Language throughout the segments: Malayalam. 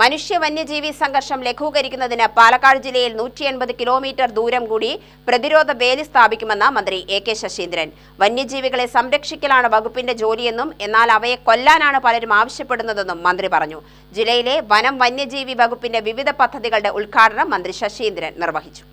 മനുഷ്യ വന്യജീവി സംഘർഷം ലഘൂകരിക്കുന്നതിന് പാലക്കാട് ജില്ലയിൽ നൂറ്റി എൺപത് കിലോമീറ്റർ ദൂരം കൂടി പ്രതിരോധ വേലി സ്ഥാപിക്കുമെന്ന് മന്ത്രി എ കെ ശശീന്ദ്രൻ. വന്യജീവികളെ സംരക്ഷിക്കലാണ് വകുപ്പിന്റെ ജോലിയെന്നും എന്നാൽ അവയെ കൊല്ലാനാണ് പലരും ആവശ്യപ്പെടുന്നതെന്നും മന്ത്രി പറഞ്ഞു. ജില്ലയിലെ വനം വന്യജീവി വകുപ്പിന്റെ വിവിധ പദ്ധതികളുടെ ഉദ്ഘാടനം മന്ത്രി ശശീന്ദ്രൻ നിർവഹിച്ചു.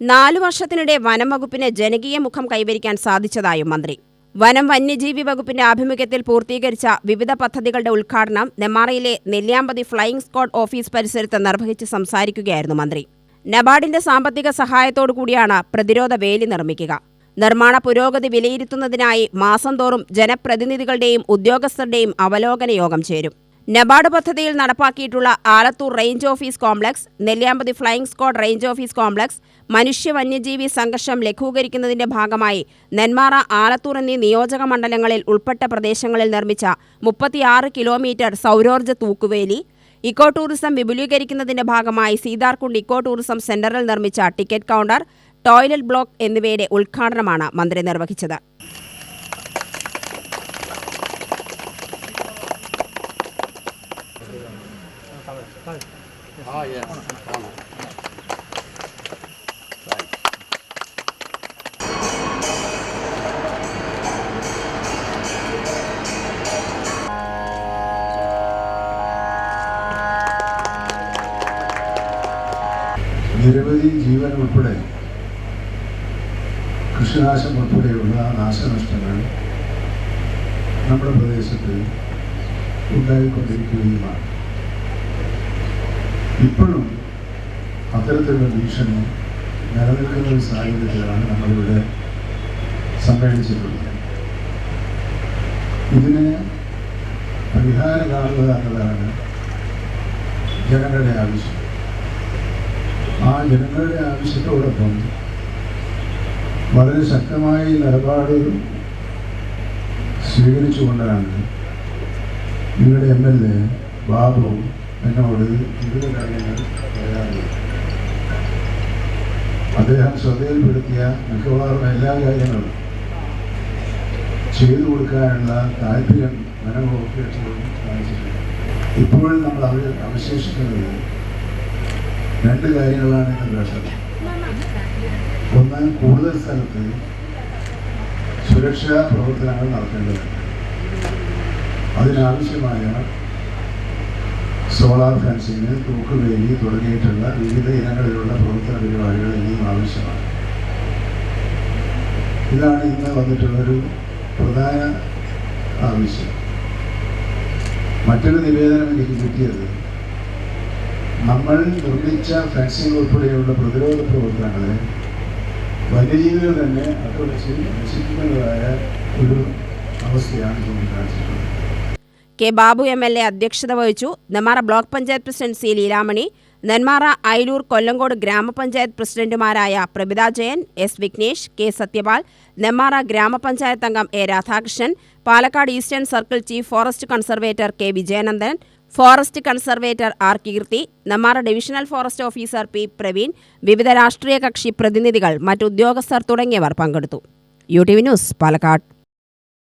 നാലു വർഷത്തിനിടെ വനം വകുപ്പിന് ജനകീയ മുഖം കൈവരിക്കാൻ സാധിച്ചതായും മന്ത്രി. വനം വന്യജീവി വകുപ്പിന്റെ ആഭിമുഖ്യത്തിൽ പൂർത്തീകരിച്ച വിവിധ പദ്ധതികളുടെ ഉദ്ഘാടനം നെമ്മാറയിലെ നെല്ലിയാമ്പതി ഫ്ലൈയിംഗ് സ്ക്വാഡ് ഓഫീസ് പരിസരത്ത് നിർവഹിച്ച് സംസാരിക്കുകയായിരുന്നു മന്ത്രി. നബാർഡിന്റെ സാമ്പത്തിക സഹായത്തോടു കൂടിയാണ് പ്രതിരോധ വേലി നിർമ്മിക്കുക. നിർമ്മാണ പുരോഗതി വിലയിരുത്തുന്നതിനായി മാസം തോറും ജനപ്രതിനിധികളുടെയും ഉദ്യോഗസ്ഥരുടെയും അവലോകന യോഗം ചേരും. നബാർഡ് പദ്ധതിയിൽ നടപ്പാക്കിയിട്ടുള്ള Alathur range office complex Nelliyampathy flying squad range office complex മനുഷ്യ വന്യജീവി സംഘർഷം ലഘൂകരിക്കുന്നതിന്റെ ഭാഗമായി നെന്മാറ ആലത്തൂർ എന്നീ നിയോജക മണ്ഡലങ്ങളിൽ ഉൾപ്പെട്ട പ്രദേശങ്ങളിൽ നിർമ്മിച്ച മുപ്പത്തിയാറ് കിലോമീറ്റർ സൗരോർജ തൂക്കുവേലി ഇക്കോ ടൂറിസം വിപുലീകരിക്കുന്നതിന്റെ ഭാഗമായി സീതാർകുണ്ട് ഇക്കോ ടൂറിസം സെന്ററിൽ നിർമ്മിച്ച ടിക്കറ്റ് കൗണ്ടർ ടോയ്ലറ്റ് ബ്ലോക്ക് എന്നിവയുടെ ഉദ്ഘാടനമാണ് മന്ത്രി നിർവഹിച്ചത്. Oh, yes. നിരവധി ജീവൻ ഉൾപ്പെടെ കൃഷിനാശം ഉൾപ്പെടെയുള്ള നാശനഷ്ടങ്ങൾ നമ്മുടെ പ്രദേശത്ത് ഉണ്ടായിക്കൊണ്ടിരിക്കുകയുമാണ്. ഇപ്പോഴും അത്തരത്തിലുള്ള ഭീഷണി നിലനിൽക്കുന്ന ഒരു സാഹചര്യത്തിലാണ് നമ്മളിവിടെ സമ്മേളിച്ചിട്ടുള്ളത്. ഇതിന് പരിഹാരം കാണുക എന്നതാണ് ജനങ്ങളുടെ ആവശ്യം. ആ ജനങ്ങളുടെ ആവശ്യത്തോടൊപ്പം വളരെ ശക്തമായി നിലപാട് സ്വീകരിച്ചുകൊണ്ടാണ് നിങ്ങളുടെ എം എൽ എ ബാബു എന്നോട് വിവിധ കാര്യങ്ങൾ പറയാറില്ല അദ്ദേഹം ശ്രദ്ധയിൽപ്പെടുത്തിയ മിക്കവാറും എല്ലാ കാര്യങ്ങളും ചെയ്തു കൊടുക്കാനുള്ള താല്പര്യം മനോഹരത്തോടും കാണിച്ചിട്ടുണ്ട് ഇപ്പോൾ നമ്മൾ അവർ അവശേഷിക്കുന്നത് രണ്ട് കാര്യങ്ങളാണ് ഇന്ന് പ്രശ്നം ഒന്ന് കൂടുതൽ സ്ഥലത്ത് സുരക്ഷാ പ്രവർത്തനങ്ങൾ നടത്തേണ്ടതുണ്ട്. അതിനാവശ്യമായ സോളാർ ഫെൻസിങ് തൂക്കുവേലി തുടങ്ങിയിട്ടുള്ള വിവിധ ഇനങ്ങളിലുള്ള പ്രവർത്തന പരിപാടികൾ ഇനിയും ആവശ്യമാണ്. ഇതാണ് ഇന്ന് വന്നിട്ടുള്ളൊരു പ്രധാന ആവശ്യം. മറ്റൊരു നിവേദനം എനിക്ക് കിട്ടിയത് നമ്മൾ നിർമ്മിച്ച ഫെൻസിങ് ഉൾപ്പെടെയുള്ള പ്രതിരോധ പ്രവർത്തനങ്ങളെ വന്യജീവികൾ തന്നെ ആക്രമിച്ച് നശിപ്പിക്കുന്നതായ ഒരു അവസ്ഥയാണ് ചൂണ്ടിക്കാണിച്ചിട്ടുള്ളത്. K Babu M L A അധ്യക്ഷത വഹിച്ചു. Nenmara block panchayat president C Leelamani Nenmara Ailur Kollengode ഗ്രാമപഞ്ചായത്ത് പ്രസിഡന്റുമാരായ പ്രഭിത ജയൻ എസ് വിഘ്നേഷ് കെ സത്യപാൽ നെന്മാറ ഗ്രാമപഞ്ചായത്ത് അംഗം A Radhakrishnan Palakkad eastern circle chief forest conservator K Vijayanandan forest conservator R Keerthi Nenmara divisional forest officer P Praveen വിവിധ രാഷ്ട്രീയ കക്ഷി പ്രതിനിധികൾ മറ്റുദ്യോഗസ്ഥർ തുടങ്ങിയവർ പങ്കെടുത്തു. U T V news Palakkad.